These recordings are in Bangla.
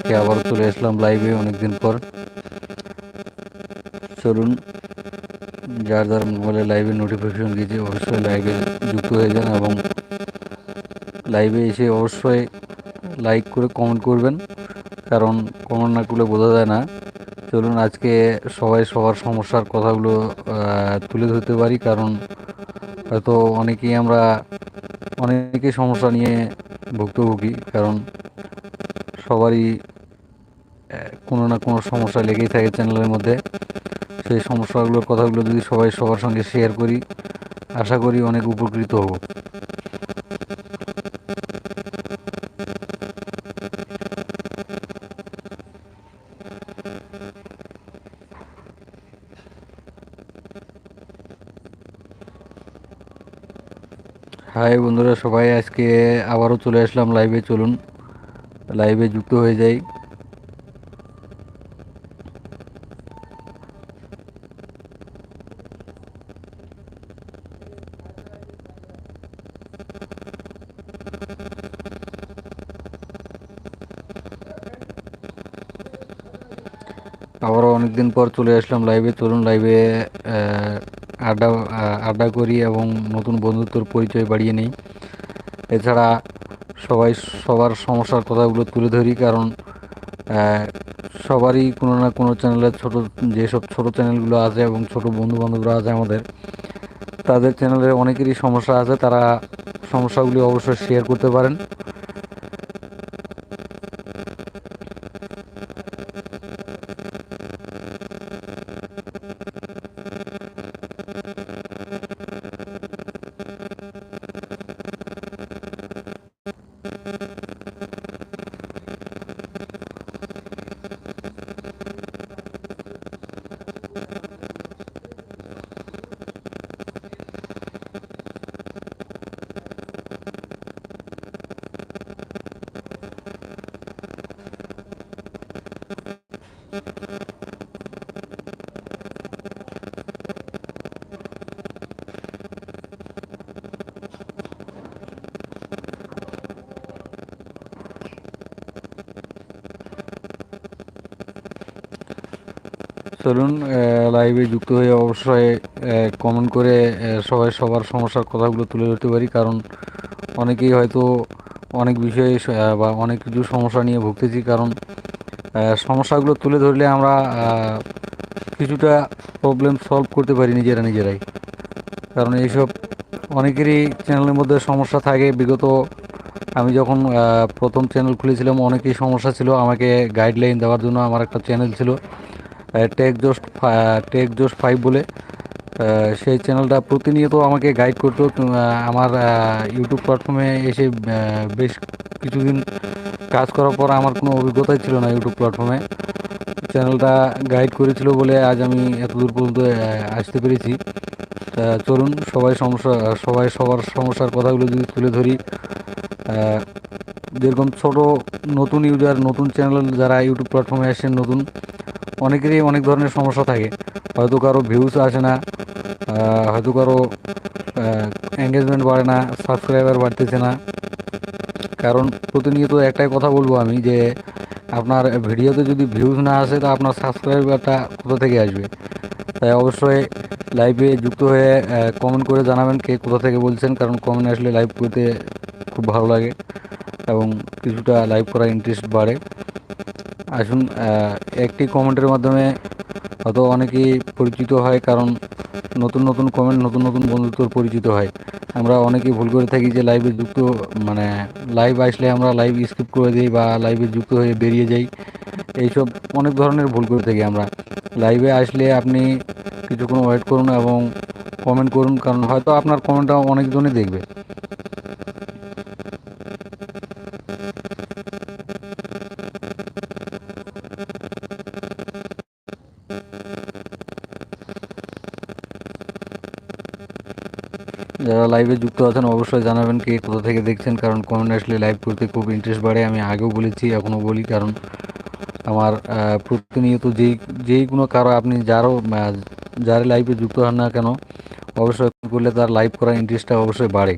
আজকে আবার চলে আসলাম লাইভে অনেকদিন পর। চলুন, যার যার মোবাইলে লাইভে নোটিফিকেশন দিয়েছে অবশ্যই লাইভে যুক্ত হয়ে যান এবং লাইভে এসে অবশ্যই লাইক করে কমেন্ট করবেন। কারণ কমেন্ট না করলে বোঝা যায় না। চলুন, আজকে সবাই সবার সমস্যার কথাগুলো তুলে ধরতে পারি। কারণ হয়তো অনেকেই আমরা, অনেকেই সমস্যা নিয়ে ভুক্তভোগী। কারণ সবারই কোনো না কোনো সমস্যা লেগেই থাকে চ্যানেলের মধ্যে। সেই সমস্যাগুলোর কথাগুলো যদি সবাই সবার সঙ্গে শেয়ার করি, আশা করি অনেক উপকৃত হব। হাই বন্ধুরা, সবাই আজকে আবারও চলে আসলাম লাইভে চলুন। লাইভে যুক্ত হয়ে যাই। আবারও অনেকদিন পর চলে আসলাম লাইভে চলুন লাইভে আড্ডা আড্ডা করি এবং নতুন বন্ধুত্বর পরিচয় বাড়িয়ে নিই। এছাড়া সবাই সবার সমস্যার কথাগুলো তুলে ধরি, কারণ সবারই কোনো না কোনো চ্যানেলে ছোট, যেসব ছোট চ্যানেলগুলো আছে এবং ছোট বন্ধু বান্ধবরা আছে আমাদের তাদের চ্যানেলে অনেকেরই সমস্যা আছে তারা সমস্যাগুলি অবশ্যই শেয়ার করতে পারেন। চলুন লাইভে যুক্ত হয়ে অবশ্যই কমেন্ট করে সবাই সবার সমস্যার কথাগুলো তুলে ধরতে পারি। কারণ অনেকেই হয়তো অনেক বিষয়ে বা অনেক কিছু সমস্যা নিয়ে ভুগতেছি। কারণ সমস্যাগুলো তুলে ধরলে আমরা কিছুটা প্রবলেম সলভ করতে পারি নিজেরা নিজেরাই। কারণ এইসব অনেকেরই চ্যানেলের মধ্যে সমস্যা থাকে। বিগত আমি যখন প্রথম চ্যানেল খুলেছিলাম, অনেকেই সমস্যা ছিল। আমাকে গাইডলাইন দেওয়ার জন্য আমার একটা চ্যানেল ছিল। Tech Jost Tech Jost five বলে সেই চ্যানেলটা প্রতিনিয়ত আমাকে গাইড করতো আমার ইউটিউব প্ল্যাটফর্মে এসে বেশ কিছুদিন কাজ করার পর আমার কোনো অভিজ্ঞতাই ছিল না ইউটিউব প্ল্যাটফর্মে চ্যানেলটা গাইড করেছিল বলে আজ আমি এত দূর পর্যন্ত আসতে পেরেছি। চলুন, সবাই সমস্যা, সবাই সবার সমস্যার কথাগুলো যদি তুলে ধরি যেরকম ছোট নতুন ইউজার নতুন চ্যানেল যারা ইউটিউব প্ল্যাটফর্মে আসেন, নতুন অনেকেরই অনেক ধরনের সমস্যা থাকে। হয়তো কারও ভিউজ আসে না হয়তো কারও এঙ্গেজমেন্ট বাড়ে না সাবস্ক্রাইবার বাড়তেছে না। কারণ প্রতিনিয়ত একটাই কথা বলব আমি যে, আপনার ভিডিওতে যদি ভিউজ না আসে, তো আপনার সাবস্ক্রাইবারটা কোথা থেকে আসবে? তাই অবশ্যই লাইভে যুক্ত হয়ে কমেন্ট করে জানাবেন কে কোথা থেকে বলছেন, কারণ কমেন্ট আসলে লাইভ করতে খুব ভালো লাগে এবং কিছুটা লাইভ করার ইন্টারেস্ট বাড়ে। আসুন একটি কমেন্টের মাধ্যমে হয়তো অনেকেই পরিচিত হয়, কারণ নতুন নতুন কমেন্ট, নতুন নতুন বন্ধুত্ব পরিচিত হয়। আমরা অনেকেই ভুল করে থাকি যে লাইভে যুক্ত মানে লাইভ আসলে আমরা লাইভ স্কিপ করে দিই বা লাইভে যুক্ত হয়ে বেরিয়ে যাই। এইসব অনেক ধরনের ভুল করে থাকি আমরা। লাইভে আসলে আপনি কিছুক্ষণ ওয়েট করুন এবং কমেন্ট করুন, কারণ হয়তো আপনার কমেন্টটা অনেকজনই দেখবে। যারা লাইভে যুক্ত আছেন অবশ্যই জানাবেন কে কোথা থেকে দেখছেন, কারণ কমেন্ট আসলে লাইভ করতে খুব ইন্টারেস্ট বাড়ে। আমি আগেও বলেছি, এখনও বলি, কারণ আমার প্রতিনিয়ত যেই যেই কোনো কারও আপনি যারও যারা যার লাইভে যুক্ত হন না কেন, অবশ্যই করলে তার লাইভ করার ইন্টারেস্টটা অবশ্যই বাড়ে।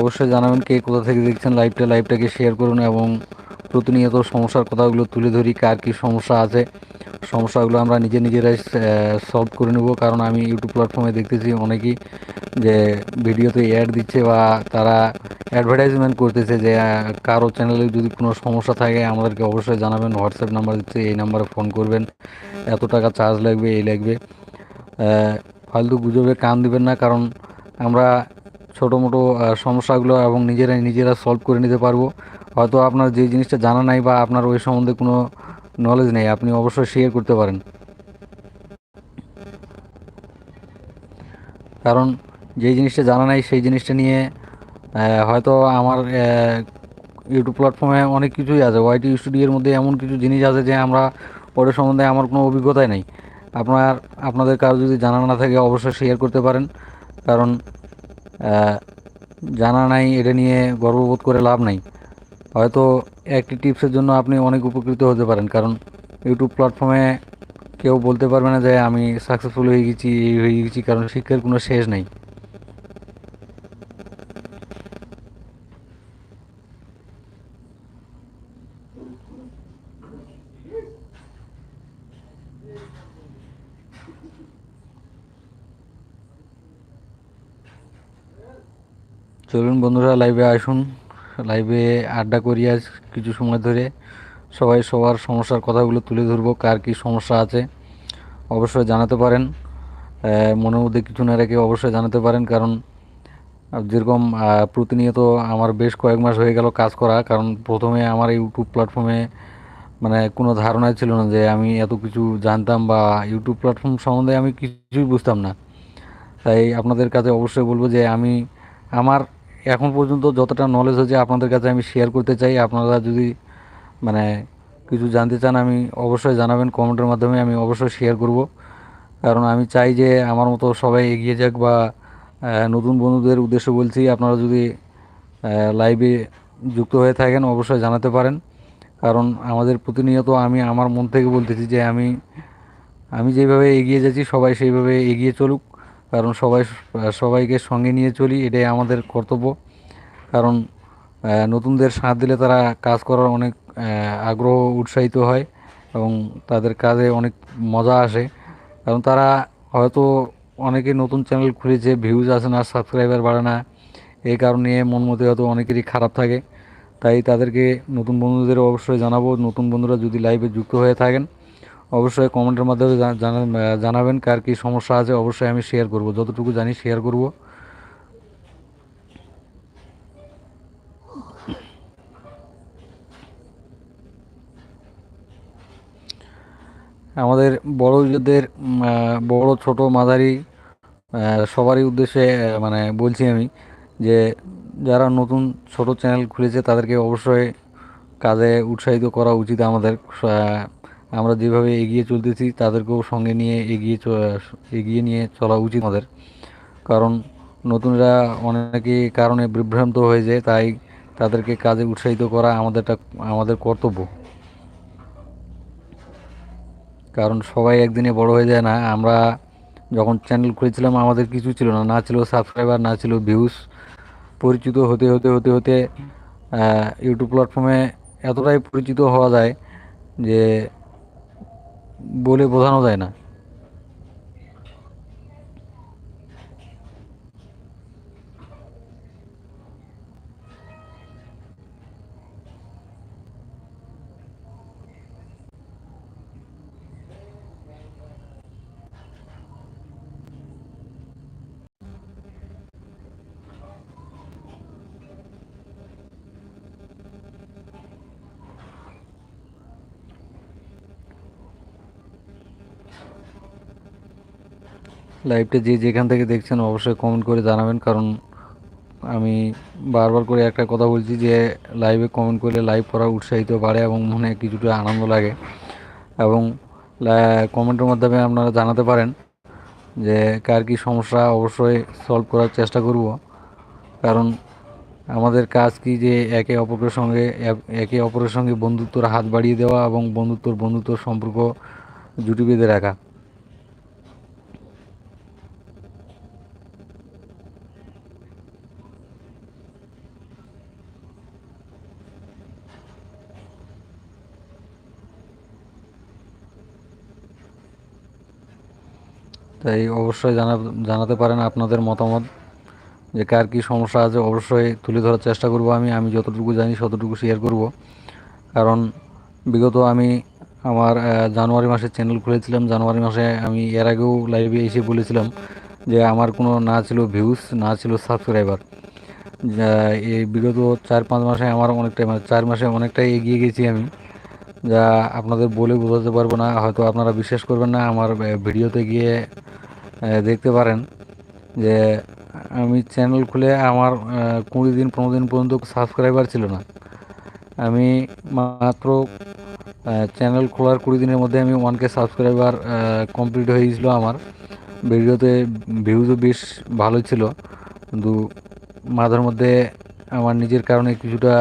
অবশ্যই জানাবেন কে কোথা থেকে দেখছেন লাইভটা লাইভটাকে শেয়ার করুন এবং প্রতিনিয়ত সমস্যার কথাগুলো তুলে ধরি, কার কী সমস্যা আছে। সমস্যাগুলো আমরা নিজে নিজেরাই সলভ করে নেব। কারণ আমি ইউটিউব প্ল্যাটফর্মে দেখতেছি অনেকেই যে ভিডিওতে অ্যাড দিচ্ছে বা তারা অ্যাডভার্টাইজমেন্ট করতেছে যে কারও চ্যানেলে যদি কোনো সমস্যা থাকে, আমাদেরকে অবশ্যই জানাবেন। হোয়াটসঅ্যাপ নাম্বার দিচ্ছে, এই নাম্বারে ফোন করবেন। এত টাকা চার্জ লাগবে, এই লাগবে। ফালতু গুজবে কান দিবেন না, কারণ আমরা ছোটো মোটো সমস্যাগুলো এবং নিজেরাই নিজেরা সলভ করে নিতে পারব। হয়তো আপনার যে জিনিসটা জানা নাই বা আপনার ওই সম্বন্ধে কোনো নলেজ নেই, আপনি অবশ্যই শেয়ার করতে পারেন। কারণ যে জিনিসটা জানা নাই, সেই জিনিসটা নিয়ে হয়তো আমার ইউটিউব প্ল্যাটফর্মে অনেক কিছুই আছে। ওয়াইটি স্টুডিওর মধ্যে এমন কিছু জিনিস আছে যে আমরা ওটার সম্বন্ধে আমার কোনো অভিজ্ঞতাই নেই। আপনার, আপনাদের কারও যদি জানা না থাকে, অবশ্যই শেয়ার করতে পারেন। কারণ জানা নাই, এটা নিয়ে গর্ববোধ করে লাভ নাই। হয়তো একটি টিপসের জন্য আপনি অনেক উপকৃত হতে পারেন, কারণ ইউটিউব প্ল্যাটফর্মে কেউ বলতে পারবে না যে আমি সাকসেসফুল হয়ে গেছি, এই হয়ে গেছি, কারণ শিক্ষার কোনো শেষ নেই। চলুন বন্ধুরা লাইভে আসুন। লাইভে আড্ডা করি আজ কিছু সময় ধরে। সবাই সবার সমস্যার কথাগুলো তুলে ধরবো, কার কী সমস্যা আছে অবশ্যই জানাতে পারেন। মনের মধ্যে কিছু না রেখে অবশ্যই জানাতে পারেন, কারণ যেরকম প্রতিনিয়ত আমার বেশ কয়েক মাস হয়ে গেল কাজ করা, কারণ প্রথমে আমার ইউটিউব প্ল্যাটফর্মে মানে কোনো ধারণাই ছিল না যে আমি এত কিছু জানতাম বা ইউটিউব প্ল্যাটফর্ম সম্বন্ধে আমি কিছুই বুঝতাম না। তাই আপনাদের কাছে অবশ্যই বলব যে আমি আমার এখন পর্যন্ত যতটা নলেজ হয়েছে আপনাদের কাছে আমি শেয়ার করতে চাই। আপনারা যদি মানে কিছু জানতে চান, আমি অবশ্যই জানাবেন কমেন্টের মাধ্যমে আমি অবশ্যই শেয়ার করব। কারণ আমি চাই যে আমার মতো সবাই এগিয়ে যাক বা নতুন বন্ধুদের উদ্দেশ্যে বলছি, আপনারা যদি লাইভে যুক্ত হয়ে থাকেন, অবশ্যই জানাতে পারেন। কারণ আমাদের প্রতিনিয়ত আমি আমার মন থেকে বলতেছি যে আমি আমি যেভাবে এগিয়ে যাচ্ছি, সবাই সেইভাবে এগিয়ে চলুক। কারণ সবাই সবাইকে সঙ্গে নিয়ে চলি, এটাই আমাদের কর্তব্য। কারণ নতুনদের সাথ দিলে তারা কাজ করার অনেক আগ্রহ উৎসাহিত হয় এবং তাদের কাজে অনেক মজা আসে। কারণ তারা হয়তো অনেকে নতুন চ্যানেল খুলেছে ভিউজ আসে না সাবস্ক্রাইবার বাড়ে না এই কারণে মন মধ্যে হয়তো অনেকেরই খারাপ থাকে। তাই তাদেরকে নতুন বন্ধুদের অবশ্যই জানাব, নতুন বন্ধুরা যদি লাইভে যুক্ত হয়ে থাকেন অবশ্যই কমেন্টের মাধ্যমে জানাবেন কার কী সমস্যা আছে, অবশ্যই আমি শেয়ার করব। যতটুকু জানি শেয়ার করব। আমাদের বড় যুদ্ধের বড়, ছোট, মাঝারি সবারই উদ্দেশ্যে মানে বলছি আমি যে যারা নতুন, ছোট চ্যানেল খুলেছে তাদেরকে অবশ্যই কাজে উৎসাহিত করা উচিত আমাদের আমরা যেভাবে এগিয়ে চলতেছি, তাদেরকেও সঙ্গে নিয়ে এগিয়ে এগিয়ে নিয়ে চলা উচিত আমাদের। কারণ নতুনরা অনেকে কারণে বিভ্রান্ত হয়ে যায়, তাই তাদেরকে কাজে উৎসাহিত করা আমাদেরটা, আমাদের কর্তব্য। কারণ সবাই একদিনে বড় হয়ে যায় না। আমরা যখন চ্যানেল খুলেছিলাম, আমাদের কিছু ছিল না। না ছিল সাবস্ক্রাইবার না ছিল ভিউজ পরিচিত হতে হতে হতে হতে ইউটিউব প্ল্যাটফর্মে এতটাই পরিচিত হওয়া যায় যে বলে বোঝানো যায় না। লাইভটা যে যেখান থেকে দেখছেন অবশ্যই কমেন্ট করে জানাবেন। কারণ আমি বারবার করে একটা কথা বলছি যে লাইভে কমেন্ট করলে লাইভ করা উৎসাহিত বাড়ে এবং মনে কিছুটা আনন্দ লাগে। এবং কমেন্টের মাধ্যমে আপনারা জানাতে পারেন যে কার কী সমস্যা, অবশ্যই সলভ করার চেষ্টা করব। কারণ আমাদের কাজ কি যে একে অপরের সঙ্গে, একে অপরের সঙ্গে বন্ধুত্বর হাত বাড়িয়ে দেওয়া এবং বন্ধুত্বর বন্ধুত্বর সম্পর্ক জুটি বেঁধে রাখা। তাই অবশ্যই জানা জানাতে পারেন আপনাদের মতামত, যে কার কী সমস্যা আছে। অবশ্যই তুলে ধরার চেষ্টা করব আমি। আমি যতটুকু জানি ততটুকু শেয়ার করব। কারণ বিগত আমি আমার জানুয়ারি মাসে চ্যানেল খুলেছিলাম। জানুয়ারি মাসে আমি এর আগেও লাইভে এসে বলেছিলাম যে আমার কোনো না ছিল ভিউজ না ছিল সাবস্ক্রাইবার এই বিগত চার পাঁচ মাসে আমার অনেকটাই মানে চার মাসে অনেকটাই এগিয়ে গেছি আমি। যা আপনাদের বলে বোঝাতে পারব না, হয়তো আপনারা বিশ্বাস করবেন না, আমার ভিডিওতে গিয়ে দেখতে পারেন যে আমি চ্যানেল খুলে আমার কুড়ি দিন, পনেরো দিন পর্যন্ত সাবস্ক্রাইবার ছিল না। আমি মাত্র চ্যানেল খোলার কুড়ি দিনের মধ্যে আমি ওয়ান কে সাবস্ক্রাইবার কমপ্লিট হয়ে গেছিল আমার। ভিডিওতে ভিউজও বেশ ভালো ছিল। কিন্তু মাঝের মধ্যে আমার নিজের কারণে কিছুটা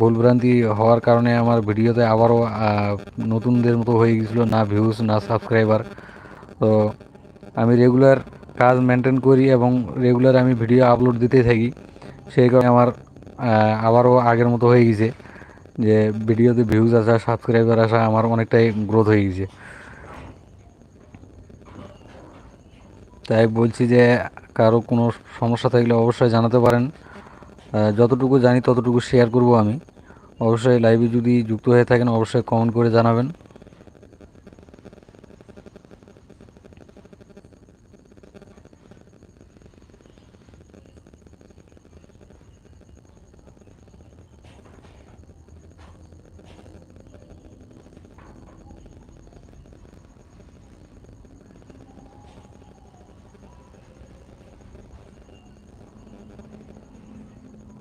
ভুলভ্রান্তি হওয়ার কারণে আমার ভিডিওতে আবারও নতুনদের মতো হয়ে গেছিল না ভিউজ না সাবস্ক্রাইবার তো আমি রেগুলার কাজ মেনটেন করি এবং রেগুলার আমি ভিডিও আপলোড দিতে থাকি। সেই কারণে আমার আবারও আগের মতো হয়ে গেছে যে ভিডিওতে ভিউজ আসা সাবস্ক্রাইবার আসা আমার অনেকটাই গ্রোথ হয়ে গেছে তাই বলছি যে কারও কোনো সমস্যা থাকলে অবশ্যই জানাতে পারেন। যতটুকু জানি ততটুকু শেয়ার করব আমি। অবশ্যই লাইভে যদি যুক্ত হয়ে থাকেন, অবশ্যই কমেন্ট করে জানাবেন।